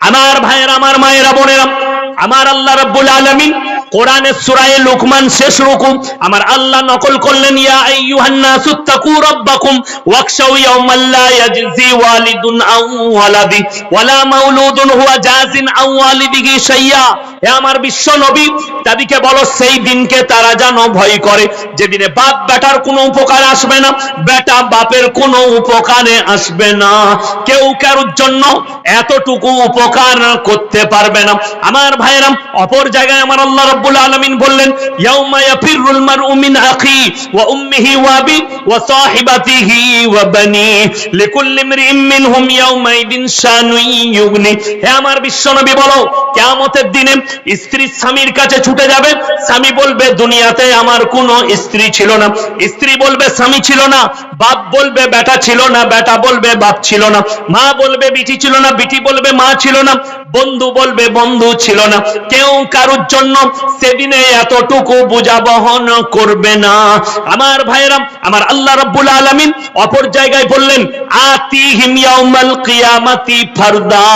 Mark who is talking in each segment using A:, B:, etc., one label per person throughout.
A: আমার ভাইয়ের আমার মায়েরা বোনেরা আমার আল্লাহ রাব্বুল আলামিন কোরআনের সূরায়ে লুকমান শেষ রুকু। আমার আল্লাহ নকল করলেন, ইয়া আইয়ুহান নাসু তাকু রাব্বাকুম ওয়াকশাউ ইয়াওমান লা ইয়াজজি ওয়ালিদুন আও ওয়ালাদি ওয়ালা মাউলুদুন হুয়া জাজিন আও ওয়ালিদিহি হে আমার বিশ্ব নবী, তাদেরকে বলো, সেই দিনকে তারা যেন ভয় করে। যেদিনে বাপ বেটার কোনো উপকার আসবে না, বেটা বাপের কোনো উপকারে আসবে না। কেউ কারোর জন্য এতটুকু উপকার করতে পারবে না। আমার ভাইরাম অপর জায়গায় আমার আল্লাহ বললেন আমার ছুটে যাবে, স্বামী বলবে, দুনিয়াতে আমার কোনো স্ত্রী ছিল না। স্ত্রী বলবে, স্বামী ছিল না। বাপ বলবে, বেটা ছিল না। বেটা বলবে, বাপ ছিল না। মা বলবে, বিটি ছিল না। বিটি বলবে, মা ছিল না। বন্ধু বলবে, বন্ধু ছিল না। কেউ কারুর জন্য সেদিনে এতটুকু বোঝা বহন করবে না। আমার ভাইরাম আমার আল্লাহ রাব্বুল আলামিন অপর জায়গায় বললেন, আতিহিম ফারদা।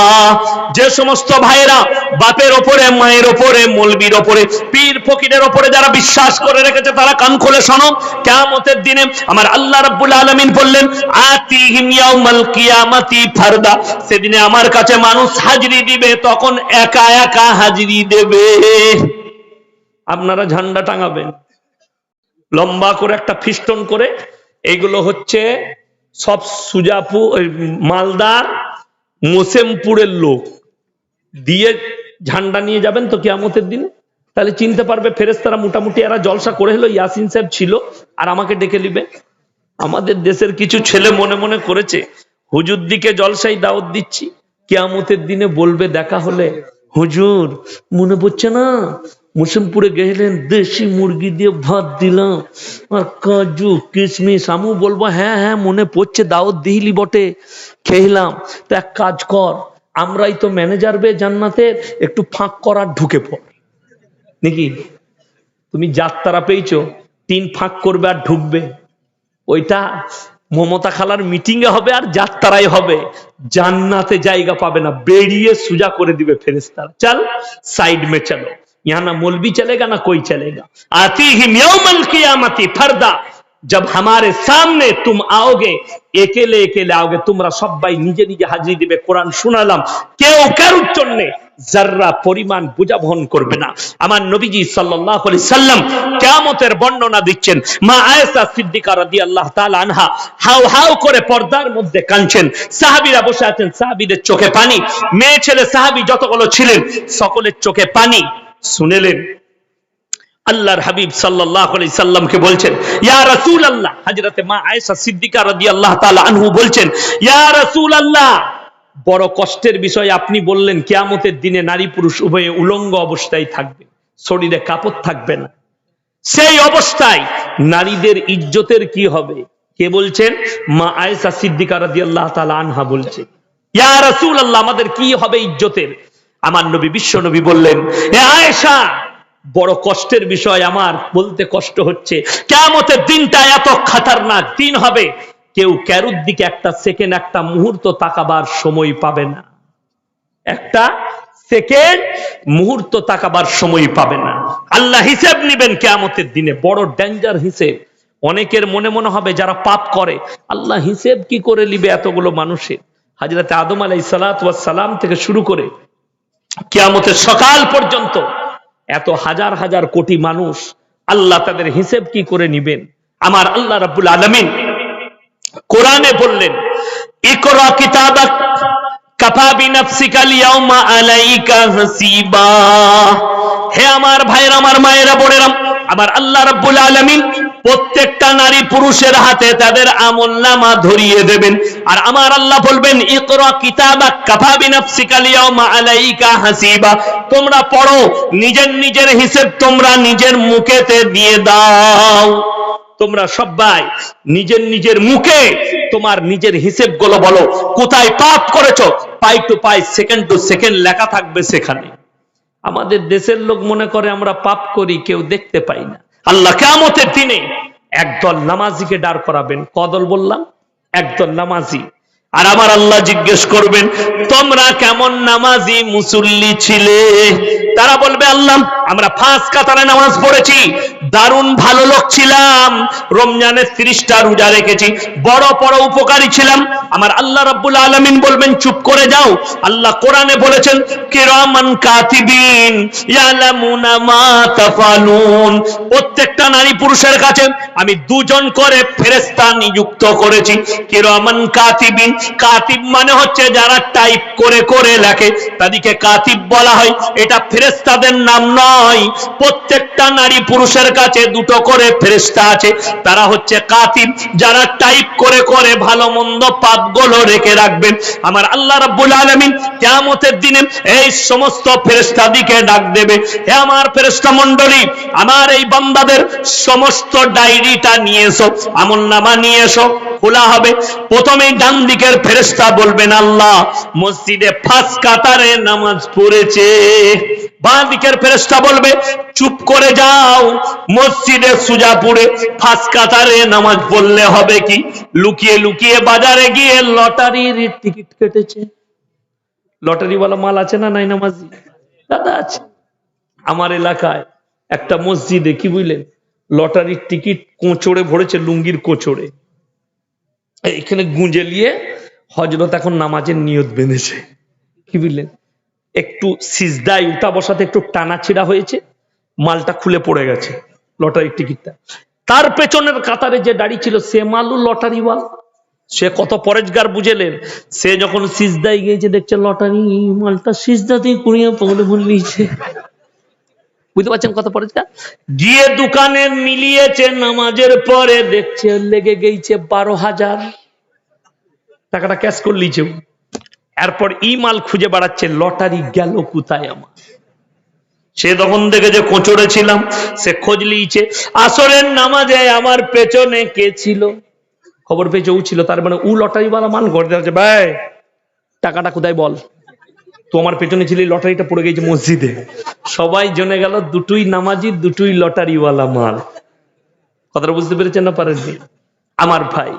A: যে সমস্ত ভাইরা বাপের ওপরে, মায়ের ওপরে, মলবির ওপরে, পীর ফকিরের ওপরে যারা বিশ্বাস করে রেখেছে, তারা কান খুলে শোনো। কিয়ামতের দিনে আমার আল্লাহ রাব্বুল আলামিন বললেন, আতিহিম ইয়াউমাল কিয়ামাতি ফারদা। সেদিনে আমার কাছে মানুষ হাজিরি দিবে, তখন একা একা হাজিরি দেবে। আপনারা ঝান্ডা টাঙাবেন। লম্বা করে একটা ফিস্টন করে এইগুলো হচ্ছে সব সুজাপু ওই মালদার মোসেমপুরের লোক। দিয়ে ঝান্ডা নিয়ে যাবেন তো কিয়ামতের দিনে। তাহলে চিনতে পারবে ফেরেস্তারা মোটামুটি এরা জলসা করে হলো ইয়াসিন সাহেব ছিল, আর আমাকে ডেকে নিবে। আমাদের দেশের কিছু ছেলে মনে মনে করেছে হুজুর দিকে জলসাই দাওয়াত দিচ্ছি, কেয়ামতের দিনে বলবে দেখা হলে, হুজুর, মনে পড়ছে না? মুসিমপুরে গেলেন, দেশি মুরগি দিয়ে ভাত দিলাম। আর কাজু, কিশমিশ, আমু বলব হ্যাঁ হ্যাঁ মনে পড়ছে, দাওয়াত দিলি বটে, খেলাম। তো এক কাজ কর, আমরাই তো ম্যানেজার বে জান্নাতের, একটু ফাঁক করার ঢুকে পড়। নাকি? তুমি যাত্রা পেয়েছ, তিন ফাঁক করবে আর ঢুকবে। ওইটা মমতা খালার মিটিং এ হবে আর যাত্রায় হবে। জান্নাতে জায়গা পাবে না, বেরিয়ে সুজা করে দিবে ফেরেস্তার চল সাইড মে চলো। यहाँ ना मौलवी चलेगा ना कोई चलेगा आती ही यौमल कियामती फरदा जब हमारे सामने तुम आओगे একেলে একেলে आओगे তোমরা সবাই নিজে নিজে হাজিরি দিবে কোরআন শোনালাম কেউ কারুর জন্য জাররা পরিমাণ বোঝা বহন করবে না আমার নবীজি সাল্লাল্লাহু আলাইহি সাল্লাম কিয়ামতের বর্ণনা দিচ্ছেন মা আয়েশা সিদ্দিকা রাদিয়াল্লাহু তাআলা আনহা হাউ হাউ করে পর্দার মধ্যে কাঁদছেন সাহাবীরা বসে আছেন সাহাবীদের চোখে পানি মেয়ে ছেলে সাহাবী যতগুলো ছিলেন সকলের চোখে পানি শুনেলেন। আল্লাহর হাবিব আলাইহি সাল্লামকে বলছেন, ইয়া রাসূলুল্লাহ। হযরতে মা আয়েশা সিদ্দিকা রাদিয়াল্লাহু তাআলা আনহু বলছেন, ইয়া রাসূলুল্লাহ। বড় কষ্টের বিষয় আপনি বললেন, কিয়ামতের দিনে নারী পুরুষ উভয়ে উলঙ্গ অবস্থায় থাকবে, শরীরে কাপড় থাকবে না। সেই অবস্থায় নারীদের ইজ্জতের কি হবে? কে বলছেন? মা আয়েশা সিদ্দিকা রাদিয়াল্লাহু তাআলা আনহা বলছেন, ইয়া রাসূলুল্লাহ, আমাদের কি হবে ইজ্জতের? আমার নবী, বিশ্ব নবী বললেন আয়েশা, বড় কষ্টের বিষয় আমার, বলতে কষ্ট হচ্ছে। কেমতের দিনটা এত খাতারনাক, দিন হবে। কেউ ক্যারুর দিকে একটা সেকেন্ড একটা মুহূর্ত তাকাবার সময় পাবে না। একটা সেকেন্ড মুহূর্ত তাকাবার সময় পাবে না। আল্লাহ হিসেব নিবেন কেয়ামতের দিনে, বড় ডেঞ্জার হিসেব। অনেকের মনে মনে হবে যারা পাপ করে, আল্লাহ হিসেব কি করে নিবে এতগুলো মানুষের? হাজরাতে আদম আলাই সালাম থেকে শুরু করে কিয়ামতের সকাল পর্যন্ত এত হাজার হাজার কোটি মানুষ আল্লাহ তাদের হিসেব কি করে নিবেন? আমার আল্লাহ রাব্বুল আলামিন কোরআনে বললেন, ইকরা কিতাবাক কাফা বিনাফসিকা ইয়াউমা আলাইকা হাসিবা। হে আমার ভাইরা আমার মায়েরা, বোনেরা আমার আল্লাহ রাব্বুল আলামিন প্রত্যেকটা নারী পুরুষের হাতে তাদের আমল নামা ধরিয়ে দেবেন। আর আমার আল্লাহ বলবেন, ইকরা কিতাবাক কাফা বিনাফসিকা লিয়াউমা আলাইকা হাসিবা। তোমরা পড়ো, নিজের নিজের হিসেব তোমরা নিজের মুখেতে দিয়ে দাও। তোমরা সবাই নিজের নিজের মুখে তোমার নিজের হিসেবগুলো বলো। কোথায় পাপ করেছ? পাই টু পাই, সেকেন্ড টু সেকেন্ড লেখা থাকবে সেখানে। আমাদের দেশের লোক মনে করে আমরা পাপ করি, কেউ দেখতে পাই না। আল্লাহ কেমতের দিনে একদল নামাজিকে দাঁড় করাবেন। কদল বললাম? একদল নামাজি। আর আমার আল্লাহ জিজ্ঞেস করবেন, তোমরা কেমন নামাজি, মুসল্লি ছিলে? তারা বলবে, আল্লাহ আমরা ফাঁস কাতারে নামাজ পড়েছি। দারুণ ভালো লোক ছিলাম। রমজানের ত্রিশটা রোজা রেখেছি। বড় বড় উপকারী ছিলাম। আমার আল্লাহ রাব্বুল আলামিন বলবেন, চুপ করে যাও। আল্লাহ কোরআনে বলেছেন, কিরামান কাতিবিন প্রত্যেকটা নারী পুরুষের কাছে আমি দুজন করে ফেরেশতা নিযুক্ত করেছি। কিরামান কাতিবিন, কাতিব মানে হচ্ছে যারা টাইপ করে করে লেখে। তাদেরকে কাতিব বলা হয়। এটা ফেরেশতাদের নাম নয়। প্রত্যেকটা নারী পুরুষের কাছে দুটো করে ফেরেশতা আছে। তারা হচ্ছে কাতিব যারা টাইপ করে করে ভালো মন্দ পাপগুলো রেখে রাখবেন। আমার আল্লাহ রাব্বুল আলামিন কিয়ামতের দিনে এই সমস্ত ফেরেশতাদিকে ডাক দেবে, হে আমার ফেরেশতা মণ্ডলী, আমার এই বান্দাদের সমস্ত ডায়েরিটা নিয়ে এসো, আমলনামা নিয়ে এসো, খোলা হবে। প্রথমে ডান দিকের ফেরেশতা বলবেন, আল্লাহ, মসজিদে ফাঁস কাতারে নামাজ পড়েছে। বাঁ দিকের ফেরেশতা বলবে, চুপ করে যাও, মসজিদে সুজাপুরে ফাঁস কাতারে নামাজ পড়লে হবে কি? লুকিয়ে লুকিয়ে বাজারে গিয়ে লটারির টিকিট কেটেছে। লটারিওয়ালা মাল আছে না নাই নামাজি? দাদা আছে। আমার এলাকায় একটা মসজিদে কি বুঝলেন? লটারির টিকিট কোঁচড়ে ভরেছে লুঙ্গির কোঁচড়ে। এখানে গুঁজে নিয়ে হজরত এখন নামাজের নিয়ত বেঁধেছে। কি বুঝলেন? একটু সিজদায় উঠা বসাতে একটু টানা ছিড়া হয়েছে, মালটা খুলে পড়ে গেছে, লটারির টিকিটটা। তার পেছনের কাতারে যে দাঁড়িয়ে ছিল, সে মালু। লটারিওয়াল সে কত পরেজগার বুঝেলেন, সে যখন সিজদায় গিয়েছে, দেখছে লটারি মালটা সিজদাতেই কুড়িয়ে পকড়ে ভুল নিয়েছে। বুঝতে পারছেন কত পরেজগার গিয়ে দোকানে মিলিয়েছে নামাজের পরে, দেখছে লেগে গেছে বারো হাজার। টাকাটা ক্যাশ করে লিছে এরপর ই মাল খুঁজে বেড়াচ্ছে, লটারি গেল কোথায় আমার? সে তখন দেখে যে কোচড়ে ছিলাম, সে খোঁজ লিয়েছে আসরের নামাজে আমার পেছনে কে ছিল? খবর পেয়েছে ও ছিল, তার মানে উ লটারিওয়ালা মান করতে আছে ভাই, টাকাটা কোথায় বল? তোমার পেছনে ছিল লটারিটা পড়ে গেছে মসজিদে। সবাই জেনে গেল দুটোই নামাজি, দুটোই লটারিওয়ালা মাল কথাটা বুঝতে পেরেছেন না পারেননি? আমার ভাই।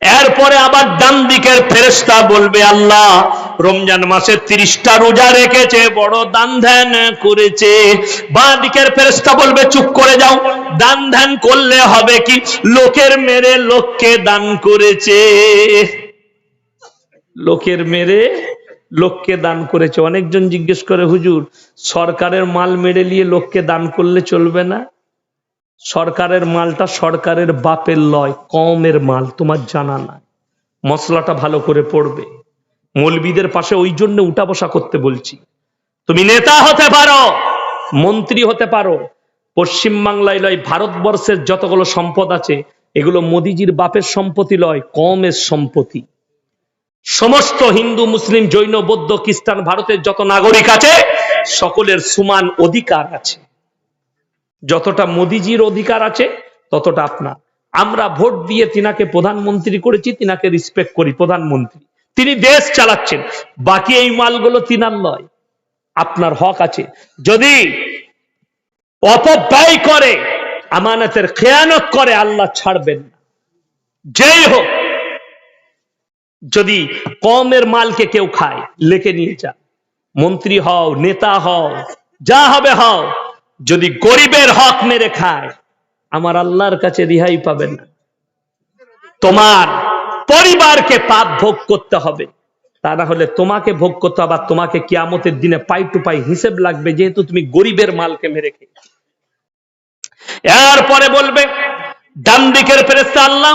A: এরপরে আবার ডান দিকের ফেরেস্তা বলবে, আল্লাহ, রমজান মাসে তিরিশটা রোজা রেখেছে, বড় দান ধ্যান করেছে। বাঁ দিকের ফেরেস্তা বলবে, চুপ করে যাও, দান ধ্যান করলে হবে কি? লোকের মেরে লোককে দান করেছে। লোকের মেরে লোককে দান করেছে। অনেকজন জিজ্ঞেস করে, হুজুর, সরকারের মাল মেরে নিয়ে লোককে দান করলে চলবে না? সরকারের মালটা সরকারের বাপের লয়, কমের মাল, তোমার জানা নাই। মশলাটা ভালো করে পড়বে। মৌলবিদের পাশে ওই জন্য উঠা বসা করতে বলছি। তুমি নেতা হতে পারো, মন্ত্রী হতে পারো, পশ্চিম বাংলায় লয় ভারতবর্ষের যতগুলো সম্পদ আছে, এগুলো মোদিজির বাপের সম্পত্তি লয়, কমের সম্পত্তি। সমস্ত হিন্দু, মুসলিম, জৈন, বৌদ্ধ, খ্রিস্টান, ভারতের যত নাগরিক আছে, সকলের সমান অধিকার আছে। যতটা মোদিজির অধিকার আছে, ততটা আপনার। আমরা ভোট দিয়ে তিনাকে প্রধানমন্ত্রী করেছি, তিনাকে রিসপেক্ট করি, প্রধানমন্ত্রী। তিনি দেশ চালাচ্ছেন। বাকি এই মালগুলো তিনার নয়। আপনার হক আছে। যদি অপব্যয় করে, আমানতের খেয়ানত করে, আল্লাহ ছাড়বেন না। যেই হোক, যদি কমের মালকে কেউ খায়, লেখে নিয়ে যা মন্ত্রী হও, নেতা হও, যা হবে হও। যদি গরিবের হক মেরে খায়, আমার আল্লাহর কাছে রিহাই পাবেন না। তোমার পরিবারকে পাপ ভোগ করতে হবে। তা না হলে তোমাকে ভোগ করতে হবে তোমাকে কিয়ামতের দিনে পাই টু পাই হিসেব লাগবে, যেহেতু তুমি গরিবের মালকে মেরে খেয়েছো। এরপরে বলবে, ডান দিকের ফেরেস্তা আল্লাহ,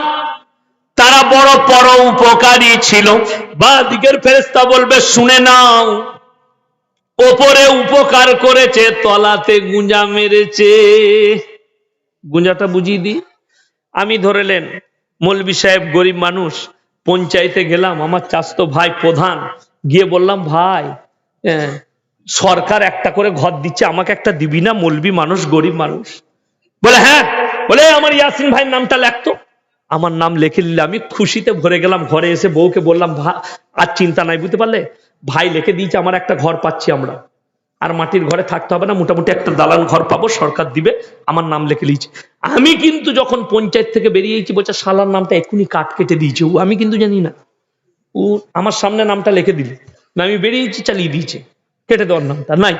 A: তারা বড় পর উপকারী ছিল। বা দিকের ফেরেস্তা বলবে, শুনে নাও ওপরে উপকার করেছে, তলাতে গুঞ্জা মেরেছে। গুঞ্জাটা বুঝিয়ে দি আমি ধরেলেন মৌলবি সাহেব গরিব মানুষ, পঞ্চায়েতে গেলাম, আমার চাস্তো ভাই প্রধান, গিয়ে বললাম, ভাই সরকার একটা করে ঘর দিচ্ছে, আমাকে একটা দিবি না মৌলবি মানুষ, গরিব মানুষ? বলে হ্যাঁ। বলে, আমার ইয়াসিন ভাইয়ের নামটা লেখতো আমার নাম লিখে নিলে আমি খুশিতে ভরে গেলাম, ঘরে এসে বউকে বললাম, ভা, আর চিন্তা নাই, বুঝতে পারলে? ভাই লিখে দিয়েছে, আমার একটা ঘর পাচ্ছি আমরা। আর মাটির ঘরে থাকতে হবে না, মোটামুটি একটা দালান ঘর পাবো, সরকার দিবে, আমার নাম লিখে দিয়েছে। আমি কিন্তু যখন পঞ্চায়েত থেকে বেরিয়েছি, বলছে, শালার নামটা এক্ষুনি কাট কেটে দিয়েছে। ও, আমি কিন্তু জানি না। ও, আমার সামনে নামটা লিখে দিলে। আমি বেরিয়েছি, চালিয়ে দিয়েছে। কেটে দেওয়ার নামটা নাই।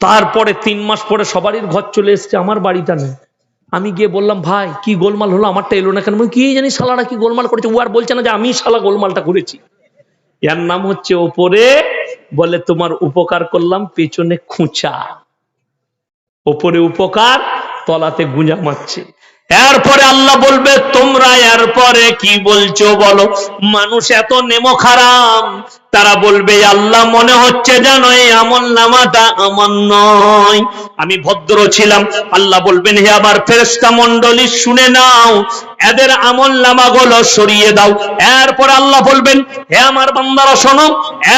A: তারপরে তিন মাস পরে সবারই ঘর চলে এসছে, আমার বাড়িটা নেই। আমি গিয়ে বললাম, ভাই, কি গোলমাল হলো? আমারটা এলো না কেন? কি জানি শালারা কি গোলমাল করেছে? ও আর বলছে না যে আমি শালা গোলমালটা করেছি। এর নাম হচ্ছে ওপরে, বলে তোমার উপকার করলাম, পেছনে খুঁচা। ওপরে উপকার, তলাতে গুঁজা মারছে। এরপরে আল্লাহ বলবে, তোমরা এরপরে কি বলছো বলো? মানুষ এত নেমো খারাপ তারা বলবে, আল্লাহ মনে হচ্ছে যেন এই আমল নামাটা আমার নয়। আমি ভদ্র ছিলাম। আল্লাহ বলবেন, হে আবার ফেরেস্তা মন্ডলী শুনে নাও, এদের আমল নামাগুলো সরিয়ে দাও। এরপর আল্লাহ বলবেন, হে আমার বান্দারা, শোনো,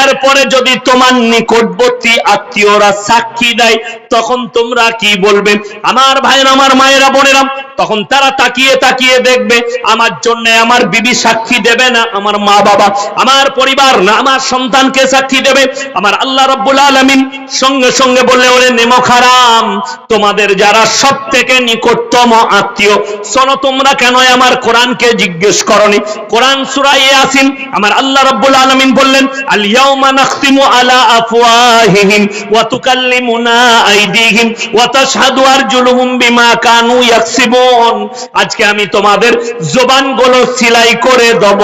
A: এরপরে যদি তোমার নিকটবর্তী আত্মীয়রা সাক্ষী দেয়, তখন তোমরা কি বলবে? আমার ভাইয়ের, আমার মায়েরা, বোনেরা, তখন তারা তাকিয়ে তাকিয়ে দেখবে, আমার জন্য আমার বিবি সাক্ষী দেবে না, আমার মা বাবা, আমার পরিবার না, আমার সন্তানকে সাক্ষী দেবে। আমার আল্লাহ রব্বুল আলামিন সঙ্গে সঙ্গে বললে, ওরে নেমো খারাম, তোমাদের যারা সব থেকে নিকটতম আত্মীয়, শোনো তোমরা কেন আমার কোরআনকে জিজ্ঞেস করনি? কোরআন সূরা ইয়াসিন, আমার আল্লাহ রাব্বুল আলামিন বললেন আলা আফওয়াহিহিম ওয়া তুকাল্লিমুনা আইদিহিম ওয়া তাশহাদু আরজুলুহুম বিমা কানু ইয়াকসিবুন। আজকে আমি তোমাদের জবানগুলো সিলাই করে দেব।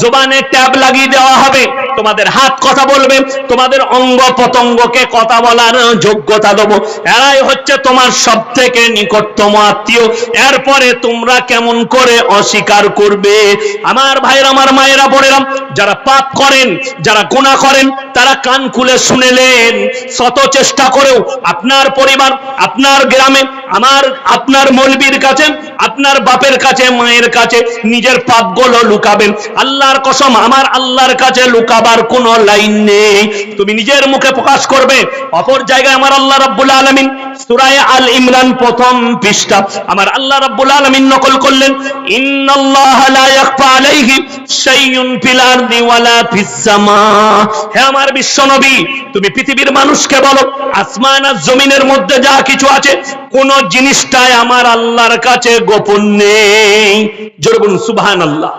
A: জবানে ট্যাব লাগিয়ে দেওয়া হবে। তোমাদের হাত কথা বলবে, তোমাদের অঙ্গ পতঙ্গকে কথা বলার যোগ্যতা দেবো। এরাই হচ্ছে তোমার সব থেকে নিকটতম আত্মীয়। এরপরে তোমরা কেমন করে অস্বীকার করবে? আমার ভাইয়ের, আমার মায়েরা, বোনেরা, যারা পাপ করেন, যারা গুণা করেন, তারা কান খুলে শুনেলেন শত চেষ্টা করেও আপনার পরিবার, আপনার গ্রামে আমার আপনার মলবির কাছে, আপনার বাপের কাছে, মায়ের কাছে নিজের পাপগুলো লুকাবেন। আল্লাহর কসম, আমার আল্লাহর কাছে লুকাবার কোনো লাইন নেই। তুমি নিজের মুখে প্রকাশ করবে, অপর জায়গায় আমার আল্লাহ রাব্বুল আলামিন সূরা আল ইমরান প্রথম পৃষ্ঠা। আমার আল্লাহ রাব্বুল আলামিন নকল করলেন, ইন্নাল্লাহা লা ইয়াখফা তুমি পৃথিবীর মানুষকে বলো, আসমান আর জমিনের মধ্যে যা কিছু আছে কোন জিনিসটাই আমার আল্লাহর কাছে গোপন নেই। জোরে বলুন সুবহানাল্লাহ।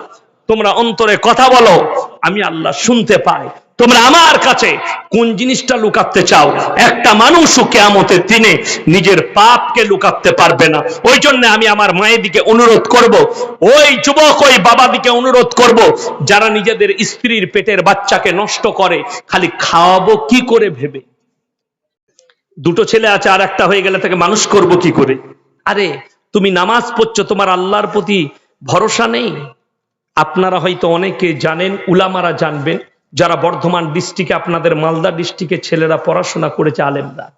A: তোমরা অন্তরে কথা বলো, আমি আল্লাহ শুনতে পাই। তোমরা আমার কাছে কোন জিনিসটা লুকাতে চাও? একটা মানুষও কেয়ামতের দিনে নিজের পাপকে লুকাতে পারবে না। ওই জন্য আমি আমার মায়ের দিকে অনুরোধ করব, ওই যুবক, ওই বাবা দিকে অনুরোধ করব, যারা নিজেদের স্ত্রীর পেটের বাচ্চাকে নষ্ট করে, খালি খাওয়াবো কি করে ভেবে? দুটো ছেলে আছে, আর একটা হয়ে গেলে তাকে মানুষ করব কি করে? আরে, তুমি নামাজ পড়ছো, তোমার আল্লাহর প্রতি ভরসা নেই? আপনারা হয়তো অনেকে জানেন, উলামারা জানবেন, যারা বর্ধমান ডিস্ট্রিক্টে, আপনাদের মালদা ডিস্ট্রিক্টে ছেলেরা পড়াশোনা করেছে, আলেমরা।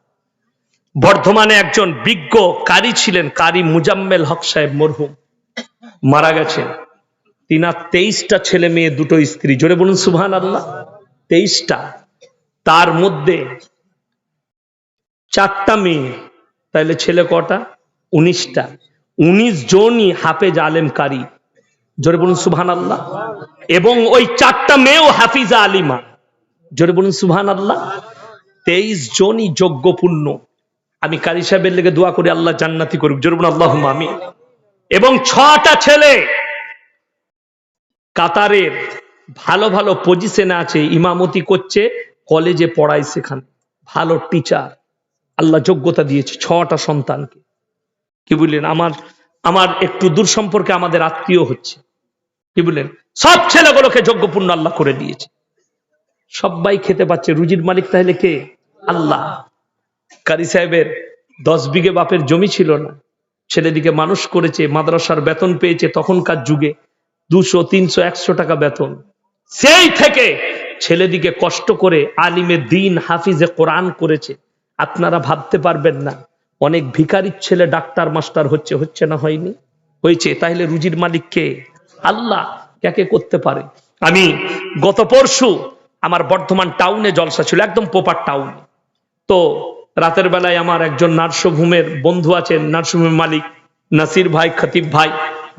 A: বর্ধমানে একজন বিজ্ঞ কারি ছিলেন, কারি মুজাম্মেল হক সাহেব মরহুম। মারা গেছেন। তিনার তেইশটা ছেলে মেয়ে, দুটো স্ত্রী। জোরে বলুন সুবহান আল্লাহ তেইশটা। তার মধ্যে চারটা মেয়ে। তাইলে ছেলে কটা? উনিশটা। উনিশ জনই হাফেজ আলেম কারি জোরে বলুন সুবহান আল্লাহ এবং ওই চারটা মেয়েও হাফিজা আলিমা। জোরে বলুন সুবহান আল্লাহ তেইশ জনই যোগ্যপূর্ণ আমি কারি সাহেবের লেগে দোয়া করি, আল্লাহ জান্নাতি করুক। জোরে বলুন আল্লাহ আমি এবং ছটা ছেলে কাতারের ভালো ভালো পজিশনে আছে, ইমামতি করছে কলেজে পড়ায় সেখানে। ভালো টিচার আল্লাহ যোগ্যতা দিয়েছে ছটা সন্তানকে। কি বললেন? আমার আমার একটু দূর সম্পর্কে আমাদের আত্মীয় হচ্ছে। কি বললেন? সব ছেলেগুলোকে যোগ্যপূর্ণ আল্লাহ করে দিয়েছে। সবাই খেতে পাচ্ছে। রুজির মালিক তাহলে কে? আল্লাহ। কারি সাহেবের দশ বিঘে বাপের জমি ছিল না। ছেলেদিকে মানুষ করেছে, মাদ্রাসার বেতন পেয়েছে তখনকার যুগে দুশো, তিনশো, একশো টাকা বেতন। সেই থেকে ছেলেদিকে কষ্ট করে আলিমে দিন হাফিজে কোরআন করেছে। আপনারা ভাবতে পারবেন না। অনেক ভিকারির ছেলে ডাক্তার, মাস্টার হচ্ছে হচ্ছে না হয়নি? হয়েছে? তাহলে রুজির মালিক কে? আল্লাহ কাকে করতে পারে? আমি গত পরশু আমার বর্ধমান টাউনে জলসা ছিল, একদম পোপার টাউন তো রাতের বেলায় আমার একজন নার্সভূমের বন্ধু আছেন, নার্সভূমের মালিক, নাসির ভাই, খতিব ভাই,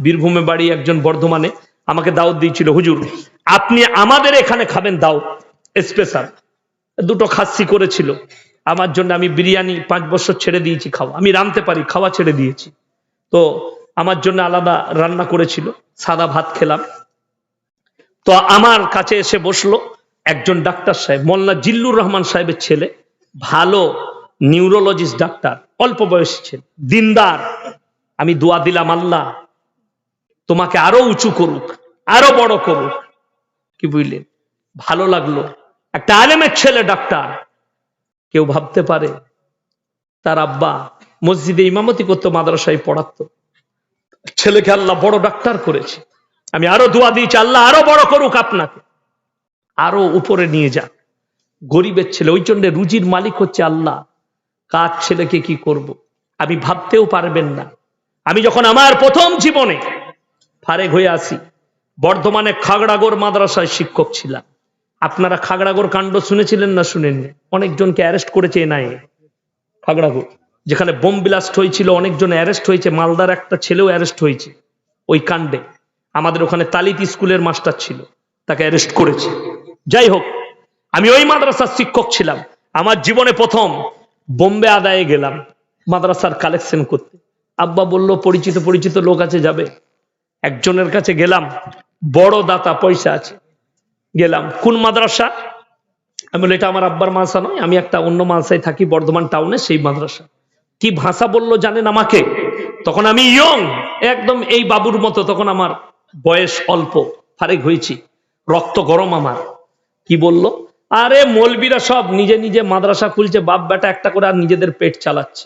A: বীরভূমে বাড়ি একজন বর্ধমানে, আমাকে দাওয়াত দিয়েছিল, হুজুর, আপনি আমাদের এখানে খাবেন দাওয়াত স্পেশাল দুটো খাসি করেছিল। আমার জন্য আমি বিরিয়ানি পাঁচ বছর ছেড়ে দিয়েছি, খাওয়া। আমি রাঁধতে পারি, খাওয়া ছেড়ে দিয়েছি। তো আমার জন্য আলাদা রান্না করেছিল, সাদা ভাত খেলাম। তো আমার কাছে এসে বসল একজন ডাক্তার সাহেব মোল্লা জিল্লুর রহমান সাহেবের ছেলে, ভালো নিউরোলজিস্ট ডাক্তার, অল্প বয়সী ছেলে, দিনদার। আমি দোয়া দিলাম, আল্লাহ তোমাকে আরও উঁচু করুক, আরও বড় করুক। কি বুঝলেন? ভালো লাগল। একটা আলেমের ছেলে ডাক্তার। কেউ ভাবতে পারে, তার আব্বা মসজিদে ইমামতি করতো, মাদ্রাসায় পড়াতো। ছেলেকে আল্লাহ বড় ডাক্তার করেছে। আমি আরও দোয়া দিয়েছি আল্লাহ আরও বড় করুক আপনাকে। আরও উপরে নিয়ে যাক। গরিবের ছেলে, ওই জন্য রুজির মালিক হচ্ছে আল্লাহ। কার ছেলেকে কি করব। আমি ভাবতেও পারবেন না। আমি যখন আমার প্রথম জীবনে ফারেক হয়ে আসি, বর্ধমানে খাগড়াগড় মাদ্রাসায় শিক্ষক ছিলাম। আপনারা খাগড়াগড় কাণ্ড শুনেছিলেন না শুনেননি? অনেকজনকে অ্যারেস্ট করেছে এনআইএ, খাগড়াগড়। যেখানে বোম ব্লাস্ট হয়েছিল, অনেকজন অ্যারেস্ট হয়েছে। মালদার একটা ছেলেও অ্যারেস্ট হয়েছে ওই কাণ্ডে। আমাদের ওখানে তালিত স্কুলের মাস্টার ছিল, তাকে অ্যারেস্ট করেছে। যাই হোক, আমি ওই মাদ্রাসার শিক্ষক ছিলাম। আমার জীবনে প্রথম বোম্বে আদায়ে গেলাম মাদ্রাসার কালেকশন করতে। আব্বা বলল, পরিচিত পরিচিত লোক আছে, যাবে? একজনের কাছে গেলাম, বড় দাতা, পয়সা আছে। গেলাম। কোন মাদ্রাসা? আমি বলি, এটা আমার আব্বার মাদ্রাসা নয়, আমি একটা অন্য মাদ্রাসায় থাকি, বর্ধমান টাউনে সেই মাদ্রাসা। কি ভাষা বলল জানেন আমাকে? তখন আমি ইয়ং, একদম এই বাবুর মতো, তখন আমার বয়স অল্প, ফারেক হয়েছি, রক্ত গরম আমার। কি বলল? আরে মলবিরা সব নিজে নিজে মাদ্রাসা খুলছে, বাপ বেটা একটা করে আর নিজেদের পেট চালাচ্ছে।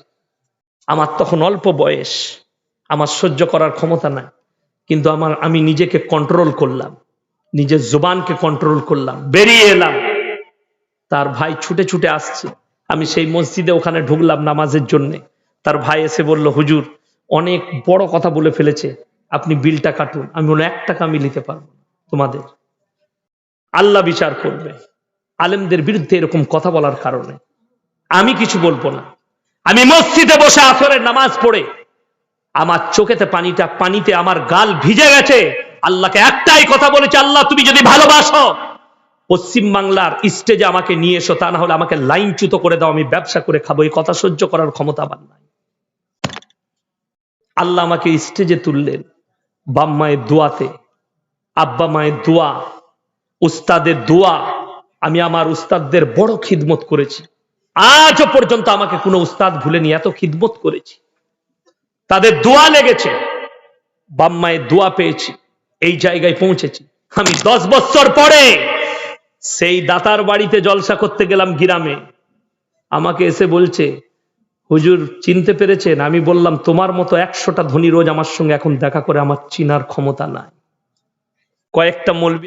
A: আমার তখন অল্প বয়স, আমার সহ্য করার ক্ষমতা নাই, কিন্তু আমার, আমি নিজেকে কন্ট্রোল করলাম। নিজের জোবানকে কন্ট্রোল করলাম, বেরিয়ে এলাম। তার ভাই ছুটে ছুটে আসছে। আমি সেই মসজিদে ওখানে ঢুকলাম নামাজের জন্যে। তার ভাই এসে বলল, হুজুর, অনেক বড় কথা বলে ফেলেছে। আপনি বিলটা কাটুন। আমি বললাম, এক টাকা আমি নিতে পারব তোমাদের। আল্লাহ বিচার করবে। আলেমদের বিরুদ্ধে এরকম কথা বলার কারণে। আমি কিছু বলব না। আমি মসজিদে বসে আসরের নামাজ পড়ে। আমার চোখেতে পানিটা, পানিতে আমার গাল ভিজে গেছে। আল্লাহকে একটাই কথা বলেছে, আল্লাহ, তুমি যদি ভালোবাসো, পশ্চিম বাংলার স্টেজে আমাকে নিয়ে এসো, তা না হলে আমাকে লাইন চ্যুত করে দাও, আমি ব্যবসা করে খাব, এই কথা সহ্য করার ক্ষমতা আমার নাই। আল্লাহ আমাকে স্টেজে তুললেন বাম মায়ের দোয়াতে, আব্বা মায়ের দোয়া, উস্তাদের দোয়া, আমি আমার উস্তাদদের বড় খিদমত করেছি। আজও পর্যন্ত আমাকে কোনো উস্তাদ ভুলেনি, এত খিদমত করেছি। তাদের দোয়া লেগেছে বাম মায়ের দোয়া পেয়েছি। এই জায়গায় পৌঁছেছি। আমি দশ বছর পরে সেই দাতার বাড়িতে জলসা করতে গেলাম গ্রামে। আমাকে এসে বলছে, হুজুর, চিনতে পেরেছেন? আমি বললাম, তোমার মতো একশোটা ধনী রোজ আমার সঙ্গে এখন দেখা করে আমার চিনার ক্ষমতা নাই। কয়েকটা মলবি